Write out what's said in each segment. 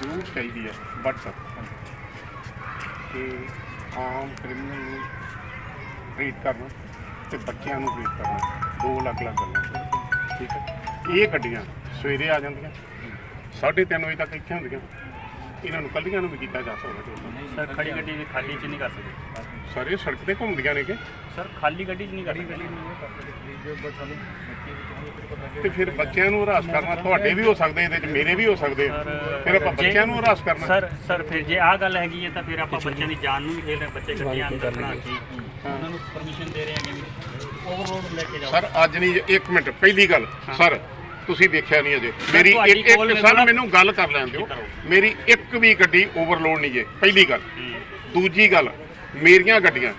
ਜ਼ਰੂਰ ਚਾਹੀਦੀ ਹੈ ਬਟ ਕਿ ਆਮ ਕ੍ਰਿਮੀਨਲ ਨੂੰ ਟ੍ਰੀਟ ਕਰਨਾ ਤੇ ਬੱਚਿਆਂ ਨੂੰ ਟ੍ਰੀਟ ਕਰਨਾ, ਦੋ ਅਲੱਗ-ਅਲੱਗ ਗੱਲਾਂ। ਠੀਕ ਹੈ? ਇਹ ਗੱਡੀਆਂ ਸਵੇਰੇ ਆ ਜਾਂਦੀਆਂ 3:30 ਵਜੇ ਤੱਕ ਇੱਥੇ ਹੁੰਦੀਆਂ। ਇਹਨਾਂ ਨੂੰ ਕੱਲੀਆਂ ਨੂੰ ਵੀ ਕੀਤਾ ਜਾ ਸਕਦਾ ਸਰ ਖੜੀ ਗੱਡੀ ਦੀ ਖਾਲੀ ਚ ਨਹੀਂ ਕਰ ਸਕਦੇ। ਸਾਰੇ ਸੜਕ ਤੇ ਘੁੰਮਦੀਆਂ ਨੇ ਕਿ? ਸਰ ਖਾਲੀ ਗੱਡੀ ਚ ਨਹੀਂ ਕਰ ਸਕਦੇ। ਤੇ ਫਿਰ ਬੱਚਿਆਂ ਨੂੰ ਹਰਾਸ ਕਰਨਾ ਤੁਹਾਡੇ ਵੀ ਹੋ ਸਕਦੇ ਇਹਦੇ ਚ ਮੇਰੇ ਵੀ ਹੋ ਸਕਦੇ। ਆ। ਸਰ ਫਿਰ ਆਪਾਂ ਜੇ- ਬੱਚਿਆਂ ਨੂੰ ਹਰਾਸ ਕਰਨਾ। ਸਰ ਸਰ ਫਿਰ ਜੇ ਆਹ ਗੱਲ ਹੈਗੀ ਹੈ ਤਾਂ ਫਿਰ ਆਪਾਂ ਬੱਚਿਆਂ ਦੀ ਜਾਨ ਨੂੰ ਵੀ ਖੇਲ ਰਹੇ ਬੱਚੇ ਗੱਡੀਆਂ ਅੰਦਰ ਬਣਾ ਕੇ ਉਹਨਾਂ ਨੂੰ ਪਰਮਿਸ਼ਨ ਦੇ ਰਹੇ ਹੈਗੇ ਵੀ ਓਵਰਲੋਡ ਲੈ ਕੇ ਜਾਓ। ਸਰ ਅੱਜ ਨਹੀਂ ਇੱਕ ਮਿੰਟ ਪਹਿਲੀ ਗੱਲ। ਸਰ ਤੁਸੀਂ ਵੇਖਿਆ ਨਹੀਂ ਅਜੇ। ਮੇਰੀ ਤੁਹਾਡੀ ਇੱਕ ਇੱਕ ਸਰ ਮੈਨੂੰ ਗੱਲ ਕਰ ਲੈਣ ਦਿਓ। ਮੇਰੀ ਇੱਕ ਵੀ ਗੱਡੀ ਓਵਰਲੋਡ ਨਹੀਂ ਜੇ। ਪਹਿਲੀ ਗੱਲ। ਦੂਜੀ ਗੱਲ ਮੇਰੀਆਂ ਗੱਡੀਆਂ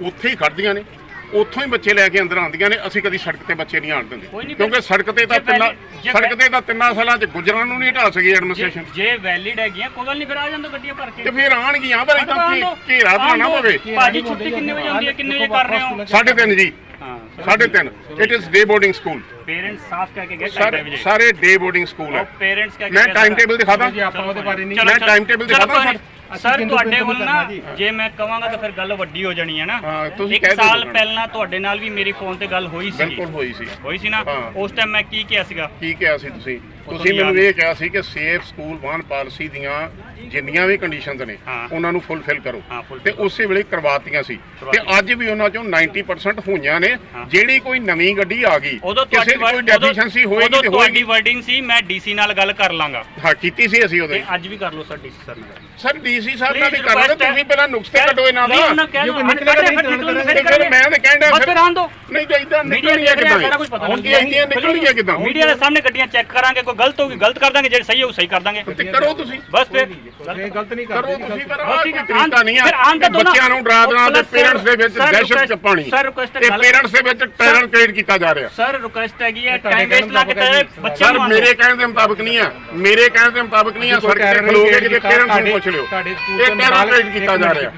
ਉੱਥੇ ਹੀ ਖੜਦੀਆਂ ਨੇ। ਉੱਥੋਂ ਹੀ ਬੱਚੇ ਲੈ ਕੇ ਅੰਦਰ ਆਉਂਦੀਆਂ ਨੇ। ਅਸੀਂ ਕਦੀ ਸੜਕ ਤੇ ਬੱਚੇ ਨਹੀਂ ਆਣ ਦਿੰਦੇ। ਨਹੀਂ ਕਿਉਂਕਿ ਸੜਕ ਤੇ ਤਾਂ ਜੇ ਤਿੰਨਾਂ ਜੇ ਸੜਕ ਤੇ ਤਾਂ ਤਿੰਨਾਂ ਸਾਲਾਂ 'ਚ ਗੁਜਰਾਂ ਨੂੰ ਨਹੀਂ ਢਾ ਸਕੀ ਜੇ ਐਡਮਿਨਿਸਟ੍ਰੇਸ਼ਨ ਜੇ ਵੈਲਿਡ ਹੈਗੀਆਂ ਕੋਈ ਗੱਲ ਨਹੀਂ ਫਿਰ ਆ ਜਾਂਦੋ ਗੱਡੀਆਂ ਭਰ ਕੇ। ਤੇ ਫਿਰ ਆਣਗੀਆਂ ਪਰ ਇਦਾਂ। ਘੇਰਾ ਬਣਾਉਣਾ। ਪਵੇ। ਭਾਜੀ ਛੁੱਟੀ ਕਿੰਨੇ ਵਜੇ ਹੁੰਦੀ ਹੈ? ਕਿੰਨੇ ਵਜੇ ਕਰ ਰਹੇ ਹੋ? ਸਾਢੇ ਤਿੰਨ ਜੀ। ਹਾਂ। ਸਾਢੇ ਤਿੰਨ। It is day boarding school parents ਸਾਫ਼ ਕਹਿ ਕੇ ਗਏ ਸਾਰੇ 2:30 ਵਜੇ। ਸਾਰੇ ਡੇ ਬੋਰਡਿੰਗ ਸਕੂਲ ਹੈ। ਪੇਰੈਂਟਸ ਕਹਿ ਕੇ ਮੈਂ ਟਾਈਮ। ਟੇਬਲ ਦਿਖਾਦਾ। ਜੀ ਆਪਾਂ ਉਹਦੇ ਬਾਰੇ ਨਹੀਂ। ਮੈਂ time table ਦਿਖਾਦਾ ਸਰ। ਸਰ ਤੁਹਾਡੇ ਕੋਲ ਨਾ ਜੇ? ਮੈਂ ਕਵਾਂਗਾ ਤਾਂ ਫਿਰ ਗੱਲ ਵੱਡੀ ਹੋ ਜਾਣੀ ਹੈ ਨਾ। ਹਾਂ, ਤੁਸੀਂ ਇੱਕ ਸਾਲ। ਪਹਿਲਾਂ ਤੁਹਾਡੇ ਨਾਲ ਵੀ ਮੇਰੀ ਫੋਨ ਤੇ ਗੱਲ ਹੋਈ ਸੀ। ਬਿਲਕੁਲ ਹੋਈ ਸੀ। ਹੋਈ ਸੀ ਨਾ। ਉਸ ਟਾਈਮ ਮੈਂ ਕੀ ਕਿਹਾ ਸੀਗਾ? ਕੀ ਕਿਹਾ ਸੀ ਤੁਸੀਂ? ਤੁਸੀਂ ਮੈਨੂੰ ਇਹ ਕਿਹਾ ਸੀ ਕਿ ਸੇਫ ਸਕੂਲ ਵਾਹਨ ਪਾਲਿਸੀ ਦੀਆਂ ਜਿੰਨੀਆਂ ਵੀ ਕੰਡੀਸ਼ਨਸ ਨੇ ਹਾਂ। ਉਹਨਾਂ ਨੂੰ ਫੁੱਲਫਿਲ ਕਰੋ। ਹਾਂ, fulfill ਤੇ ਉਸੇ ਵੇਲੇ ਕਰਵਾਤੀਆਂ ਸੀ। ਤੇ ਕਰਵਾਤੀਆਂ। ਅੱਜ ਵੀ ਉਹਨਾਂ ਚੋਂ 90% ਹੋਈਆਂ ਨੇ। ਹਾਂ। ਜਿਹੜੀ ਕੋਈ ਨਵੀਂ ਗੱਡੀ ਆ ਗਈ ਉਦੋਂ ਕਿਸੇ ਦੀ ਕੋਈ ਡੈਫੀਸ਼ੀਐਂਸੀ ਹੋਏਗੀ ਉਦੋਂ ਤੇ ਤੁਹਾਡੀ ਹੋਏਗੀ। ਵਰਡਿੰਗ ਸੀ ਮੈਂ ਡੀਸੀ ਨਾਲ ਗੱਲ ਕਰ ਲਾਂਗਾ। ਹਾਂ ਕੀਤੀ ਸੀ ਅਸੀਂ ਉਹਦੇ ਤੇ ਅੱਜ ਵੀ ਕਰ ਲਓ ਸਰ ਡੀਸੀ ਸਰ ਨਾਲ। ਸਰ ਡੀਸੀ ਸਾਹਿਬ ਨਾਲ ਵੀ Please ਹੈ। ਤੁਸੀਂ ਪਹਿਲਾਂ ਨੁਕਸੇ ਕੱਢੋ ਇਹਨਾਂ ਨਹੀਂ, ਉਹਨਾਂ ਦਾ ਕਹਿ ਜੇ ਕੱਢੇ, ਨਹੀਂ ਫਿਰ ਤੇ। ਮੈਂ ਤਾਂ ਕਹਿੰਦਾ ਫਿਰ। ਦਿਓ। ਨਹੀਂ ਤਾਂ ਇਦਾਂ ਮੀਡੀਆ ਨਿਕਲਣੀਆਂ ਦੇਖ ਰਿਹਾ ਕਿਦਾਂ? ਸਾਰਾ ਕੁਝ ਪਤਾ ਹੁਣ ਕੀ ਇੰਨੀਆਂ ਨਿਕਲਣੀਆਂ ਕਿਦਾਂ? ਮੀਡੀਆ ਦੇ ਸਾਹਮਣੇ ਗੱਡੀਆਂ ਚੈੱਕ ਕਰਾਂਗੇ ਕੋਈ ਗਲਤ ਹੋਊਗੀ ਗਲਤ ਕਰ ਦਾਂਗੇ ਜਿਹੜੇ ਸਹੀ ਹੋਊ ਸਹੀ ਕਰ ਦਾਂਗੇ। ਤੇ ਕਰੋ ਤੁਸੀਂ। ਬਸ ਫਿਰ। ਇਹ ਗਲਤ ਨਹੀਂ ਕਰੋ ਕਰਦੇ ਤੁਸੀਂ ਪਰ ਬਸ ਆਹ ਠੀਕ ਕੋਈ ਹੈ, ਤਰੀਕਾ ਨਹੀਂ ਫਿਰ ਆ ਆਉਣ ਤਾਂ ਦਿਓ ਨਾ। ਬੱਚਿਆਂ ਨੂੰ ਡਰਾ ਦੇਣਾ ਤੇ Plus, ਪੇਰੈਂਟਸ ਦੇ ਵਿੱਚ sir, ਦਹਿਸ਼ਤ ਚ request- ਪਾਣੀ sir, request ਤੇ ਗੱਲ- ਪੇਰੈਂਟਸ ਦੇ ਵਿੱਚ ਟੈਰਰ ਕ੍ਰੀਏਟ ਕੀਤਾ ਜਾ ਰਿਹਾ। ਸਰ ਰਿਕੁਐਸਟ ਹੈਗੀ ਹੈ ਤੁਹਾਡੇ ਟਾਈਮ ਵੇਸਟ ਲਾ ਕੇ ਕਹਿਣ ਤੇ ਬੱਚਿਆਂ ਸਰ ਨੂੰ ਮੇਰੇ ਕਹਿਣ ਦੇ ਮੁਤਾਬਕ ਨਹੀਂ ਆ। ਮੇਰੇ ਕਹਿਣ ਦੇ ਮੁਤਾਬਕ ਨਹੀਂ ਆ ਸੜਕ ਤੇ ਖਲੋਗੇ ਕਿਤੇ ਪੇਰੈਂਟਸ ਨੂੰ ਪੁੱਛ ਲਿਓ। ਤੁਹਾਡੇ ਸਕੂਲ ਇਹ ਤੋਂ ਟੈਰਰ ਨਾਲ ਕ੍ਰੀਏਟ ਕੀਤਾ ਜਾ ਰਿਹਾ।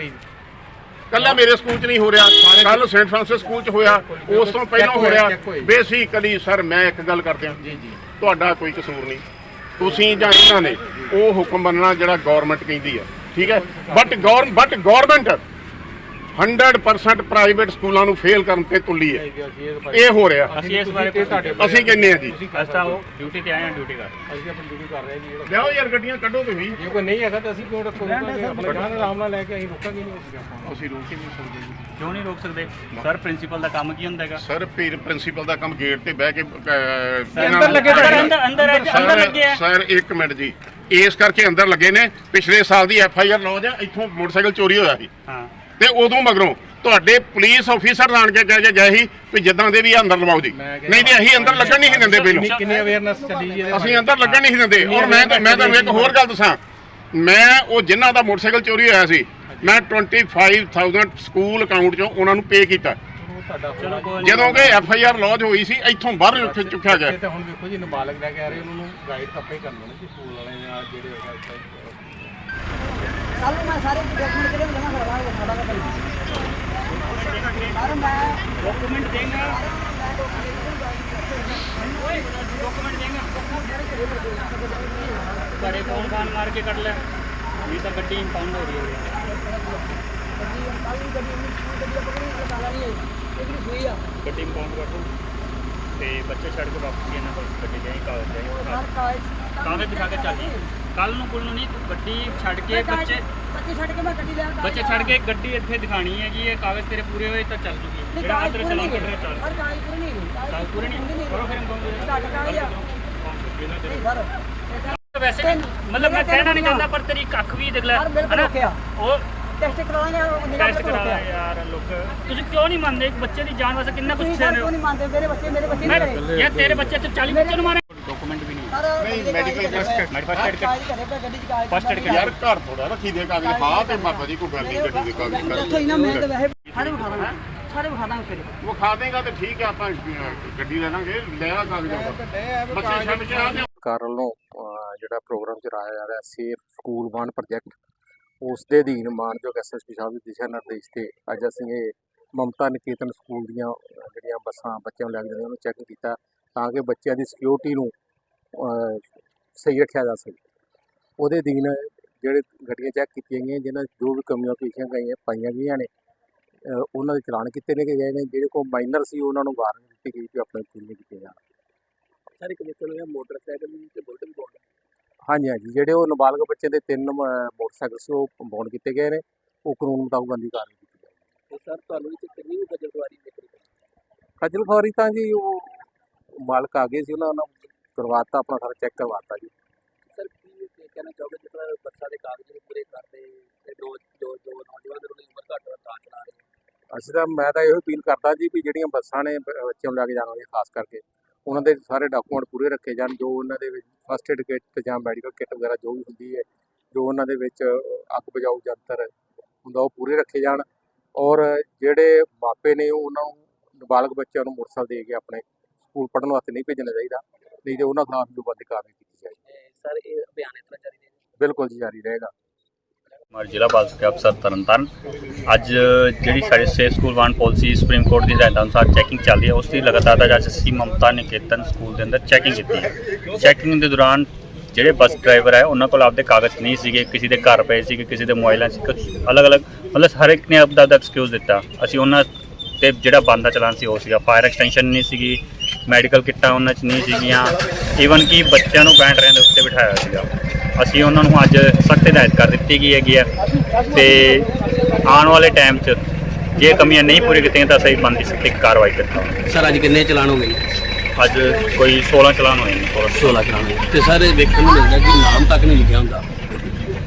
ਕੱਲਾ ਮੇਰੇ ਸਕੂਲ 'ਚ ਨਹੀਂ ਹੋ ਰਿਹਾ। ਕੱਲ ਸੈਂਟ ਫਰਾਂਸਿਸ ਸਕੂਲ 'ਚ ਹੋਇਆ। ਉਸ ਤੋਂ ਪਹਿਲਾਂ ਹੋ ਰਿਹਾ। ਬੇਸਿਕਲੀ ਸਰ ਮੈਂ ਇੱਕ ਗੱਲ ਕਰਦਿਆਂ ਜੀ ਜੀ। ਤੁਹਾਡਾ ਕੋਈ ਕਸੂਰ ਨਹੀਂ। ਤੁਸੀਂ ਜਾਂ ਇਹਨਾਂ ਨੇ, ਉਹ ਹੁਕਮ ਮੰਨਣਾ ਜਿਹੜਾ ਗਵਰਨਮੈਂਟ ਕਹਿੰਦੀ ਹੈ, ਠੀਕ ਹੈ? ਬਟ ਗੌਰ ਬਟ ਗਵਰਨਮੈਂਟ 100% ਪ੍ਰਾਈਵੇਟ ਸਕੂਲਾਂ ਨੂੰ ਫੇਲ ਕਰਨ ਤੇ ਤੁੱਲੀ ਹੈ। ਇਹ ਹੋ ਰਿਹਾ। ਅਸੀਂ ਇਸ ਬਾਰੇ ਤੁਹਾਡੇ ਅਸੀਂ ਕਹਿੰਦੇ ਆ ਜੀ। ਅਸਾਂ ਉਹ ਡਿਊਟੀ ਤੇ ਆਏ ਹਾਂ ਡਿਊਟੀ ਕਰ ਅਸੀਂ ਆਪਣੀ ਡਿਊਟੀ ਕਰ ਰਹੇ ਜੀ ਜਿਹੜਾ ਲਿਆਓ ਯਾਰ ਗੱਡੀਆਂ ਕੱਢੋ ਤੁਸੀਂ। ਜੇ ਕੋਈ ਨਹੀਂ ਹੈਗਾ ਤਾਂ ਅਸੀਂ ਕਿਉਂ ਰੱਖੋ ਆਪਣੇ ਜਾਨ ਆਰਾਮ ਨਾਲ ਲੈ ਕੇ ਅਸੀਂ ਰੋਕਾਂਗੇ ਨਹੀਂ ਅਸੀਂ ਆਪਾਂ ਅਸੀਂ ਰੋਕ ਹੀ ਨਹੀਂ ਸਕਦੇ ਜੀ। ਕਿਉਂ ਨਹੀਂ ਰੋਕ ਸਕਦੇ? ਸਰ ਪ੍ਰਿੰਸੀਪਲ ਦਾ ਕੰਮ ਕੀ ਹੁੰਦਾ ਹੈਗਾ? ਸਰ ਪੀਰ ਪ੍ਰਿੰਸੀਪਲ ਦਾ ਕੰਮ ਗੇਟ ਤੇ ਬਹਿ ਕੇ ਅੰਦਰ ਲੱਗੇ ਅੰਦਰ ਤੁਹਾਡੇ। ਅੰਦਰ ਅੰਦਰ ਹੈ, ਅੰਦਰ ਲੱਗੇ ਆ। ਸਰ ਇੱਕ ਮਿੰਟ ਜੀ। ਇਸ ਕਰਕੇ ਅੰਦਰ ਲੱਗੇ ਨੇ। ਪਿਛਲੇ ਸਾਲ ਦੀ ਐਫ ਆਈ ਆਰ ਲੌਜ ਹੈ ਇੱਥੋਂ ਮੋਟਰਸਾਈਕਲ ਚੋਰੀ ਹੋਇਆ ਸੀ। ਹਾਂ। ਤੇ ਉਦੋਂ ਮਗਰੋਂ ਤੁਹਾਡੇ ਪੁਲਿਸ ਅਫੀਸਰ ਆਣ ਕੇ ਕਹਿ ਕੇ ਗਏ ਸੀ ਵੀ ਜਿੱਦਾਂ ਦੇ ਵੀ ਅੰਦਰ ਲਵਾਓ ਜੀ। ਕਿਹਾ- ਨਹੀਂ ਤੇ ਅਸੀਂ ਅੰਦਰ ਲੱਗਣ ਨਹੀਂ ਸੀ ਦਿੰਦੇ ਪਹਿਲੋਂ। ਕਿੰਨੀ ਅਵੇਅਰਨੈਸ ਚੱਲੀ ਜੀ ਇਹਦੇ ਅਸੀਂ ਅੰਦਰ ਲੱਗਣ ਨਹੀਂ ਸੀ ਦਿੰਦੇ। ਔਰ ਮੈਂ ਤਾਂ ਮੈਂ ਤੁਹਾਨੂੰ ਇੱਕ ਹੋਰ ਗੱਲ ਦੱਸਾਂ। ਮੈਂ ਉਹ ਜਿਨ੍ਹਾਂ ਦਾ ਮੋਟਰਸਾਈਕਲ ਚੋਰੀ ਹੋਇਆ ਸੀ ਮੈਂ 25000 ਸਕੂਲ ਅਕਾਊਂਟ ਚੋਂ ਉਹਨਾਂ ਨੂੰ ਪੇ ਕੀਤਾ। ਜਦੋਂ ਕਿ ਐਫ ਆਈ ਆਰ ਲੌਜ ਹੋਈ ਸੀ ਇੱਥੋਂ ਬਾਹਰ ਉੱਥੇ ਚੁੱਕਿਆ ਗਿਆ। ਤਾਂ ਹੁਣ ਵੇਖੋ ਜੀ ਨਾਬਾਲਗ ਲੈ ਕੇ ਆ ਰਹੇ ਉਹਨਾਂ ਨੂੰ ਗਾਈਡ ਤਾਂ ਆਪੇ ਕਰਨਾ ਨਾ ਜੀ ਸਕੂਲ ਵਾਲੇ ਜਾਂ ਜਿਹੜੇ ਹੈਗਾ ਇੱਥੇ। ਕੱਲ ਨੂੰ ਮੈਂ ਸਾਰੇ ਡਾਕੂਮੈਂਟ ਕਿਹੜੇ ਦਾ ਭਾਈ ਸਰ ਮੈਂ ਡਾਕੂਮੈਂਟ ਦੇਗਾ ਡਾਕੂਮੈਂਟ ਦੇਗਾ ਬੜੇ ਫੋਨ ਫਾਨ ਮਾਰ ਕੇ ਕੱਢ ਲੈ। ਇਹ ਤਾਂ ਗੱਡੀ ਇੰਪਾਊਂਡ ਹੋ ਰਹੀ ਹੈ ਗੱਡੀ ਨੂੰ ਗੱਡੀ ਪਕੜੀ ਨਾਲ ਕਾਲਾ ਨਹੀਂ ਹੈ ਇਹ ਸੂਈ ਆ ਗੱਡੀ ਇੰਪਾਊਂਡ ਕਰ। ਦੋ ਤੇ ਬੱਚੇ ਛੱਡ ਕੇ ਵਾਪਸ ਇਹਨਾਂ ਕੋਲ ਗੱਡੀ ਜਾਈ ਕਾਗਜ਼ ਕਾਗਜ਼ ਕਾਗਜ਼ ਦਿਖਾ ਕੇ ਚੱਲੀ। ਕੱਲ ਨੂੰ ਕੁੱਲ ਨੂੰ ਨਹੀਂ ਗੱਡੀ ਛੱਡ ਕੇ ਬੱਚੇ ਬੱਚੇ ਛੱਡ ਕੇ ਮੈਂ ਗੱਡੀ ਲੈ ਕੇ ਬੱਚੇ ਛੱਡ ਕੇ ਗੱਡੀ ਇੱਥੇ ਦਿਖਾਣੀ ਹੈਗੀ ਇਹ ਕਾਗਜ਼ ਤੇਰੇ ਪੂਰੇ ਹੋਏ ਤਾਂ ਚੱਲ ਜੂਗੀ। ਜਿਹੜਾ ਕਾਗਜ਼ ਤੇਰੇ ਪੂਰੇ ਨਹੀਂ ਕੱਢ ਰਿਹਾ ਚੱਲ। ਸਰ ਕਾਗਜ਼ ਪੂਰੇ ਨਹੀਂ ਕਾਗਜ਼ ਪੂਰੇ ਨਹੀਂ ਕਰੋ ਫਿਰ ਇੰਪਾਊਂਡ ਘੱਟ ਕਾਗਜ਼ ਆ। ਨਹੀਂ ਸਰ ਇਹ ਵੈਸੇ ਮਤਲਬ ਮੈਂ ਕਹਿਣਾ ਨਹੀਂ ਚਾਹੁੰਦਾ ਪਰ ਤੇਰੀ ਕੱਖ ਵੀ ਦੇਖ ਲੈ ਹਨਾ? ਉਹ ਟੈਸਟ ਟੈਸਟ ਯਾਰ ਲੋਕ। ਤੁਸੀਂ ਕਿਉਂ ਨਹੀਂ ਮੰਨਦੇ? ਬੱਚੇ ਦੀ ਜਾਨ ਵਾਸਤੇ ਕਿੰਨਾ ਕੁਝ ਰਹੇ ਹੋ। ਕਿਉਂ ਨਹੀਂ ਮੰਨਦੇ? ਮੇਰੇ ਬੱਚੇ ਮੇਰੇ ਬੱਚੇ ਮੈਂ ਨਹੀਂ ਕਰੇ ਯਾਰ ਤੇਰੇ ਬੱਚੇ ਤੇ 40 ਬੱਚੇ ਨੂੰ ਮਾਰੇ ਨਹੀਂ ਘਰੇ ਪਏ ਗੱਡੀ ਚ ਕਾਗਜ਼ First aid ਯਾਰ ਘਰ ਥੋੜਾ ਰੱਖੀ ਦੇ ਕਾਗਜ਼ ਹਾਂ ਤੇ ਬਾਬਾ ਜੀ ਕੋਈ ਗੱਲ ਨਹੀਂ ਗੱਡੀ ਦੇ ਕਾਗਜ਼ ਦੱਸੋ ਹੀ ਨਾ ਮੈਂ ਤਾਂ ਵੈਸੇ ਸਾਰੇ ਵਿਖਾ ਦਾਂਗਾ ਸਾਰੇ ਵਿਖਾ ਦਾਂਗਾ ਫਿਰ ਉਹ ਖਾ ਦੇਗਾ ਤੇ ਠੀਕ ਹੈ ਆਪਾਂ ਗੱਡੀ ਲੈ ਲਾਂਗੇ ਲੈ ਆ ਕਾਗਜ਼ ਬੱਚੇ ਛੱਡ ਕੇ ਆ ਸਰਕਾਰ ਵੱਲੋਂ ਜਿਹੜਾ ਪ੍ਰੋਗਰਾਮ ਚਲਾਇਆ ਜਾ ਰਿਹਾ ਸੇਫ ਸਕੂਲ ਵਨ ਪ੍ਰੋਜੈਕਟ ਉਸ ਦੇ ਅਧੀਨ ਮਾਨਯੋਗ ਐਸਐਸਪੀ ਸਾਹਿਬ ਦੇ ਦਿਸ਼ਾ ਨਿਰਦੇਸ਼ ਤੇ ਅੱਜ ਅਸੀਂ ਇਹ ਮਮਤਾ ਨਿਕੇਤਨ ਸਕੂਲ ਦੀਆਂ ਜਿਹੜੀਆਂ ਬੱਸਾਂ ਬੱਚਿਆਂ ਨੂੰ ਲੈ ਕੇ ਜਾਂਦੀਆਂ ਉਹਨੂੰ ਚੈੱਕ ਕੀਤਾ ਤਾਂ ਕਿ ਬੱਚਿਆਂ ਦੀ ਸਿਕਿਉਰਿਟੀ ਨੂੰ ਸਹੀ ਰੱਖਿਆ ਜਾ ਸਕੇ। ਉਹਦੇ ਅਧੀਨ ਜਿਹੜੇ ਗੱਡੀਆਂ ਚੈੱਕ ਕੀਤੀਆਂ ਗਈਆਂ ਜਿਨ੍ਹਾਂ ਜੋ ਵੀ ਕਮੀਆਂ ਪੇਸ਼ੀਆਂ ਗਈਆਂ ਪਾਈਆਂ ਗਈਆਂ ਨੇ ਉਹਨਾਂ ਦੇ ਚਲਾਨ ਕੀਤੇ ਨੇ ਗਏ ਨੇ ਜਿਹੜੇ ਕੋ ਮਾਈਨਰ ਸੀ ਉਹਨਾਂ ਨੂੰ ਵਾਰਨਿੰਗ ਦਿੱਤੀ ਗਈ ਕਿ ਆਪਣੇ ਪੂਰੀਆਂ ਕੀਤੀਆਂ ਜਾਣ। ਸਾਰੇ ਕਮਿਸ਼ਨ ਹੋਇਆ ਮੋਟਰਸਾਈਕਲ ਤੇ ਬੁਲਟ ਵੀ ਬੋਲਦਾ ਹਾਂਜੀ ਹਾਂਜੀ। ਜਿਹੜੇ ਉਹ ਨਾਬਾਲਗ ਬੱਚੇ ਦੇ ਤਿੰਨ ਮੋਟਰਸਾਈਕਲ ਸੀ ਉਹ ਬੌਂਡ ਕੀਤੇ ਗਏ ਨੇ ਉਹ ਕਾਨੂੰਨ ਮੁਤਾਬਕ ਬੰਦੀ ਕਾਰਵਾਈ ਕੀਤੀ ਜਾਏਗੀ। ਤੇ ਸਰ ਤੁਹਾਨੂੰ ਇੱਥੇ ਕਿੰਨੀ ਵੀ ਬਜਟ ਵਾਰੀ ਦੇਖਣੀ ਪਈ? ਖੱਜਲ ਖੁਆਰੀ ਤਾਂ ਜੀ ਉਹ ਮਾਲਕ ਆ ਗਏ ਸੀ ਉਹਨਾਂ ਨੂੰ ਕਰਵਾਤਾ ਆਪਣਾ ਸਾਰਾ ਚੈੱਕ ਕਰਵਾਤਾ ਜੀ। ਸਰ ਕੀ ਇਹ ਕਹਿਣਾ ਚਾਹੋਗੇ ਜਿਸ ਤਰ੍ਹਾਂ ਬੱਸਾਂ ਦੇ ਕਾਗਜ਼ ਨੂੰ ਪੂਰੇ ਕਰਦੇ ਤੇ ਜੋ ਜੋ ਜੋ ਨੌਜਵਾਨ ਉਹਨਾਂ ਦੀ ਉਮਰ ਘੱਟ ਹੈ ਤਾਂ ਚਲਾ ਰਹੇ? ਅਸੀਂ ਤਾਂ ਮੈਂ ਤਾਂ ਇਹੋ ਅਪੀਲ ਕਰਦਾ ਜੀ ਵੀ ਜਿਹੜੀਆਂ ਬੱਸਾਂ ਨੇ ਬੱਚਿਆਂ ਨੂੰ ਲੈ ਕੇ ਜਾਣ ਵਾਲੀਆਂ ਖਾਸ ਕਰਕੇ ਉਹਨਾਂ ਦੇ ਸਾਰੇ ਡਾਕੂਮੈਂਟ ਪੂਰੇ ਰੱਖੇ ਜਾਣ ਜੋ ਉਹਨਾਂ ਦੇ ਵਿੱਚ ਫਸਟ ਏਡ ਕਿੱਟ ਜਾਂ ਮੈਡੀਕਲ ਕਿੱਟ ਵਗੈਰਾ ਜੋ ਵੀ ਹੁੰਦੀ ਹੈ ਜੋ ਉਹਨਾਂ ਦੇ ਵਿੱਚ ਅੱਗ ਬੁਝਾਊ ਯੰਤਰ ਹੁੰਦਾ ਉਹ ਪੂਰੇ ਰੱਖੇ ਜਾਣ। ਔਰ ਜਿਹੜੇ ਮਾਪੇ ਨੇ ਉਹ ਉਹਨਾਂ ਨੂੰ ਨਾਬਾਲਗ ਬੱਚਿਆਂ ਨੂੰ ਮੋਟਰਸਾਈਕਲ ਦੇ ਕੇ ਆਪਣੇ ਸਕੂਲ ਪੜ੍ਹਨ ਵਾਸਤੇ ਨਹੀਂ ਭੇਜਣਾ ਚਾਹੀਦਾ। ਨਹੀਂ ਤੇ ਉਹਨਾਂ ਖਿਲਾਫ ਜੋ ਬੰਦੀ ਕਾਰਵਾਈ ਕੀਤੀ ਜਾਏਗੀ। ਤੇ ਸਰ ਇਹ ਅਭਿਆਨ ਇਸ ਤਰ੍ਹਾਂ ਜਾਰੀ ਰਹੇਗਾ? ਬਿਲਕੁਲ ਜੀ ਜਾਰੀ ਰਹੇਗਾ। ਹਮਾਰੇ ਜ਼ਿਲ੍ਹਾ ਬਾਲ ਸਿੱਖਿਆ ਅਫਸਰ ਤਰਨਤਾਰਨ ਅੱਜ ਜਿਹੜੀ ਸਾਡੇ safe school van policy supreme court ਦੀ ਹਦਾਇਤਾਂ ਅਨੁਸਾਰ ਚੈਕਿੰਗ ਚੱਲ ਰਹੀ ਹੈ ਉਸ ਦੀ ਲਗਾਤਾਰ ਅੱਜ ਅਸੀਂ ਮਮਤਾ ਨਿਕੇਤਨ ਸਕੂਲ ਦੇ ਅੰਦਰ ਚੈਕਿੰਗ ਕੀਤੀ ਹੈ। ਚੈਕਿੰਗ ਦੇ ਦੌਰਾਨ ਜਿਹੜੇ ਬੱਸ ਡਰਾਈਵਰ ਹੈ ਉਹਨਾਂ ਕੋਲ ਆਪਦੇ ਕਾਗਜ਼ ਨਹੀਂ ਸੀਗੇ ਕਿਸੇ ਦੇ ਘਰ ਪਏ ਸੀਗੇ ਕਿਸੇ ਦੇ ਮੋਬਾਈਲਾਂ ਸੀ ਕੁਝ ਅਲੱਗ-ਅਲੱਗ ਮਤਲਬ ਹਰ ਇੱਕ ਨੇ ਆਪਦਾ ਆਪਦਾ ਐਕਸਕਿਊਜ਼ ਦਿੱਤਾ। ਅਸੀਂ ਉਹਨਾਂ ਤੇ ਜਿਹੜਾ ਬੰਦ ਦਾ ਚਲਾਨ ਸੀ ਉਹ ਸੀਗਾ। ਫਾਇਰ ਐਕਸਟੈਂਸ਼ਨ ਨਹੀਂ ਸੀਗੀ ਮੈਡੀਕਲ ਕਿੱਟਾਂ ਉਹਨਾਂ 'ਚ ਨਹੀਂ ਸੀਗੀਆਂ। ਈਵਨ ਕਿ ਬੱਚਿਆਂ ਨੂੰ ਬੈਂਟਰਿਆਂ ਦੇ ਉੱਤੇ ਬਿਠਾਇਆ ਸੀਗਾ। ਅਸੀਂ ਉਹਨਾਂ ਨੂੰ ਅੱਜ ਸਖਤ ਹਦਾਇਤ ਕਰ ਦਿੱਤੀ ਗਈ ਹੈਗੀ ਹੈ ਤੇ ਆਉਣ ਵਾਲੇ ਟਾਈਮ 'ਚ ਜੇ ਕਮੀਆਂ ਨਹੀਂ ਪੂਰੀ ਕੀਤੀਆਂ ਤਾਂ ਅਸੀਂ ਬੰਦੀ ਸਖਤ ਕਾਰਵਾਈ ਕਰਾਂਗੇ। ਸਰ ਅੱਜ ਕਿੰਨੇ ਚਲਾਨ ਹੋ ਗਏ ਅੱਜ ਕੋਈ 16 ਚਲਾਨ ਹੋਏ ਨੇ 16 16 ਚਲਾਨ ਹੋਏ ਤੇ ਸਰ ਇਹ ਵੇਖਣ ਨੂੰ ਮਿਲਦਾ ਕਿ ਨਾਮ ਤੱਕ ਨਹੀਂ ਲਿਖਿਆ ਹੁੰਦਾ।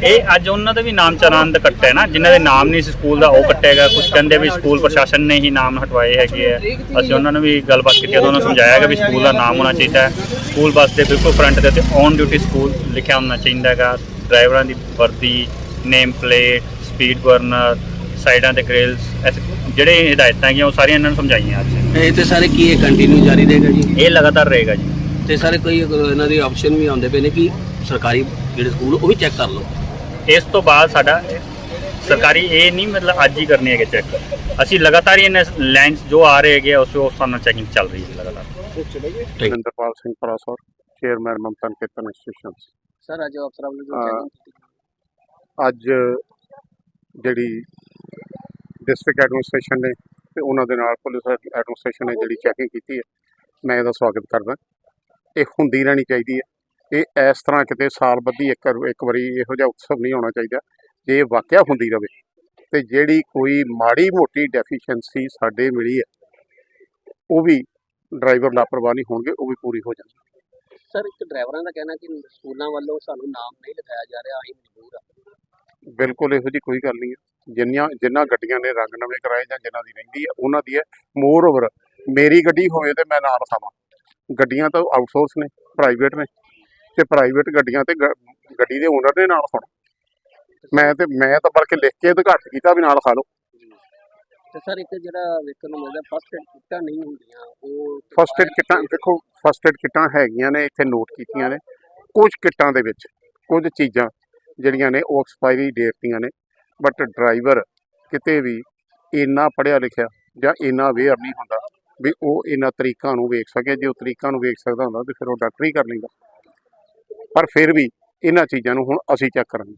ਇਹ ਅੱਜ ਉਹਨਾਂ ਦਾ ਵੀ ਨਾਮ ਚਲਾਨ ਦਾ ਕੱਟਿਆ ਨਾ ਜਿਨ੍ਹਾਂ ਦੇ ਨਾਮ ਨਹੀਂ ਸੀ ਸਕੂਲ ਦਾ ਉਹ ਕੱਟੇਗਾ ਕੁਝ ਕਹਿੰਦੇ ਵੀ ਸਕੂਲ ਪ੍ਰਸ਼ਾਸਨ ਨੇ ਹੀ ਨਾਮ ਹਟਵਾਏ ਹੈਗੇ ਆ। ਅਸੀਂ ਉਹਨਾਂ ਨੂੰ ਵੀ ਗੱਲਬਾਤ ਕੀਤੀ ਉਹਨਾਂ ਨੂੰ ਸਮਝਾਇਆ ਕਿ ਵੀ ਸਕੂਲ ਦਾ ਨਾਮ ਹੋਣਾ ਚਾਹੀਦਾ ਹੈ। ਸਕੂਲ ਬੱਸ ਦੇ ਬਿਲਕੁਲ ਫਰੰਟ ਦੇ ਉੱਤੇ ਔਨ ਡਿਊਟੀ ਸਕੂਲ ਲਿਖਿਆ ਹੋਣਾ ਚਾਹੀਦਾ ਹੈਗਾ। ਡਰਾਈਵਰਾਂ ਦੀ ਵਰਦੀ ਨੇਮ ਪਲੇਟ ਸਪੀਡ ਬਰਨਰ ਸਾਈਡਾਂ ਤੇ ਗ੍ਰਿਲਸ ਜਿਹੜੇ ਹਦਾਇਤਾਂ ਹੈਗੀਆਂ ਉਹ ਸਾਰੀਆਂ ਇਹਨਾਂ ਨੂੰ ਸਮਝਾਈਆਂ ਅੱਜ। ਇਹ ਤੇ ਸਾਰੇ ਕੀ ਇਹ ਕੰਟੀਨਿਊ ਜਾਰੀ ਰਹੇਗਾ ਜੀ? ਇਹ ਲਗਾਤਾਰ ਰਹੇਗਾ ਜੀ। ਤੇ ਸਾਰੇ ਕੋਈ ਇਹਨਾਂ ਦੀ ਆਪਸ਼ਨ ਵੀ ਆਉਂਦੇ ਪਏ ਨੇ ਕਿ ਸਰਕਾਰੀ ਜਿਹੜੇ ਸਕੂਲ ਉਹ ਵੀ ਚੈੱਕ ਕਰ ਲਓ। ਇਸ ਤੋਂ ਬਾਅਦ ਸਾਡਾ ਸਰਕਾਰੀ ਇਹ ਨਹੀਂ ਮਤਲਬ ਅੱਜ ਹੀ ਕਰਨੀ ਹੈਗੇ ਚੈੱਕ ਅਸੀਂ ਲਗਾਤਾਰ ਹੀ ਇਹਨਾਂ ਲਾਈਨਸ ਜੋ ਆ ਰਹੇ ਹੈਗੇ ਉਸ ਉਸ ਨਾਲ ਚੈਕਿੰਗ ਚੱਲ ਰਹੀ ਹੈ ਲਗਾਤਾਰ। Narinderpal Singh Parashar chairman Mamta Niketan institution sir ਅੱਜ ਅਫਸਰਾਂ ਵੱਲੋਂ ਅੱਜ ਜਿਹੜੀ ਡਿਸਟ੍ਰਿਕਟ ਐਡਮਿਨਿਸਟ੍ਰੇਸ਼ਨ ਨੇ ਤੇ ਉਹਨਾਂ ਦੇ ਨਾਲ ਪੁਲਿਸ ਐਡਮਿਨਿਸਟ੍ਰੇਸ਼ਨ ਨੇ ਜਿਹੜੀ ਚੈਕਿੰਗ ਕੀਤੀ ਹੈ ਮੈਂ ਇਹਦਾ ਸਵਾਗਤ ਕਰਦਾ। ਇਹ ਹੁੰਦੀ ਰਹਿਣੀ ਚਾਹੀਦੀ ਹੈ। ਇਹ ਇਸ ਤਰ੍ਹਾਂ ਕਿਤੇ ਸਾਲ ਬੱਧੀ ਇੱਕ ਇੱਕ ਵਾਰੀ ਇਹੋ ਜਿਹਾ ਉਤਸਵ ਨਹੀਂ ਹੋਣਾ ਚਾਹੀਦਾ ਜੇ ਵਾਕਿਆ ਹੁੰਦੀ ਰਵੇ ਤੇ ਜਿਹੜੀ ਕੋਈ ਮਾੜੀ ਮੋਟੀ ਡੈਫੀਸ਼ੀਐਂਸੀ ਸਾਡੇ ਮਿਲੀ ਹੈ ਉਹ ਵੀ ਡਰਾਈਵਰ ਲਾਪਰਵਾਹ ਨਹੀਂ ਹੋਣਗੇ ਉਹ ਵੀ ਪੂਰੀ ਹੋ ਜਾਣਗੀ। ਸਰ ਇੱਕ ਡਰਾਈਵਰਾਂ ਦਾ ਕਹਿਣਾ ਕਿ ਸਕੂਲਾਂ ਵੱਲੋਂ ਸਾਨੂੰ ਨਾਮ ਨਹੀਂ ਲਿਖਾਇਆ ਜਾ ਰਿਹਾ ਅਸੀਂ ਮਜਬੂਰ ਆ। ਬਿਲਕੁਲ ਇਹੋ ਜੀ ਕੋਈ ਗੱਲ ਨਹੀਂ ਹੈ। ਜਿੰਨੀਆਂ ਜਿੰਨਾਂ ਗੱਡੀਆਂ ਨੇ ਰੰਗ ਨਵੇਂ ਕਰਾਏ ਜਾਂ ਜਿਨ੍ਹਾਂ ਦੀ ਰਹਿੰਦੀ ਹੈ ਉਹਨਾਂ ਦੀ ਹੈ। ਮੋਰ ਓਵਰ ਮੇਰੀ ਗੱਡੀ ਹੋਵੇ ਤੇ ਮੈਂ ਨਾਲ ਲਿਖਾਵਾਂ ਗੱਡੀਆਂ ਤਾਂ ਆਊਟਸੋਰਸ ਨੇ ਪ੍ਰਾਈਵੇਟ ਨੇ। ਤੇ ਪ੍ਰਾਈਵੇਟ ਗੱਡੀਆਂ ਤੇ ਗੱਡੀ ਦੇ ਓਨਰ ਨੇ ਨਾਲ ਲਿਖਾਉਣਾ ਮੈਂ ਤੇ ਮੈਂ ਤਾਂ ਬਲਕਿ ਲਿਖ ਕੇ ਅਧਿਕਾਰਤ ਕੀਤਾ ਵੀ ਨਾਲ ਲਿਖਾ ਲਓ। ਤੇ ਸਰ ਇੱਕ ਜਿਹੜਾ ਵੇਖਣ ਨੂੰ ਮਿਲਦਾ ਫਸਟ ਏਡ ਕਿੱਟਾਂ ਨਹੀਂ ਹੁੰਦੀਆਂ ਉਹ ਫਸਟ ਏਡ ਕਿੱਟਾਂ ਦੇਖੋ ਫਸਟ ਏਡ ਕਿੱਟਾਂ ਹੈਗੀਆਂ ਨੇ ਇੱਥੇ ਨੋਟ ਕੀਤੀਆਂ ਨੇ। ਕੁਝ ਕਿੱਟਾਂ ਦੇ ਵਿੱਚ ਕੁਝ ਚੀਜ਼ਾਂ ਜਿਹੜੀਆਂ ਨੇ ਉਹ ਐਕਸਪਾਇਰੀ ਡੇਟ ਦੀਆਂ ਨੇ। ਬਟ ਡਰਾਈਵਰ ਕਿਤੇ ਵੀ ਇੰਨਾ ਪੜ੍ਹਿਆ ਲਿਖਿਆ ਜਾਂ ਇੰਨਾ ਅਵੇਅਰ ਨਹੀਂ ਹੁੰਦਾ ਵੀ ਉਹ ਇਹਨਾਂ ਤਰੀਕਾਂ ਨੂੰ ਵੇਖ ਸਕੇ। ਜੇ ਉਹ ਤਰੀਕਾਂ ਨੂੰ ਵੇਖ ਸਕਦਾ ਹੁੰਦਾ ਤੇ ਫਿਰ ਉਹ ਡਾਕਟਰੀ ਕਰ ਲੈਂਦਾ। ਪਰ ਫਿਰ ਵੀ ਇਹਨਾਂ ਚੀਜ਼ਾਂ ਨੂੰ ਹੁਣ ਅਸੀਂ ਚੈੱਕ ਕਰਾਂਗੇ।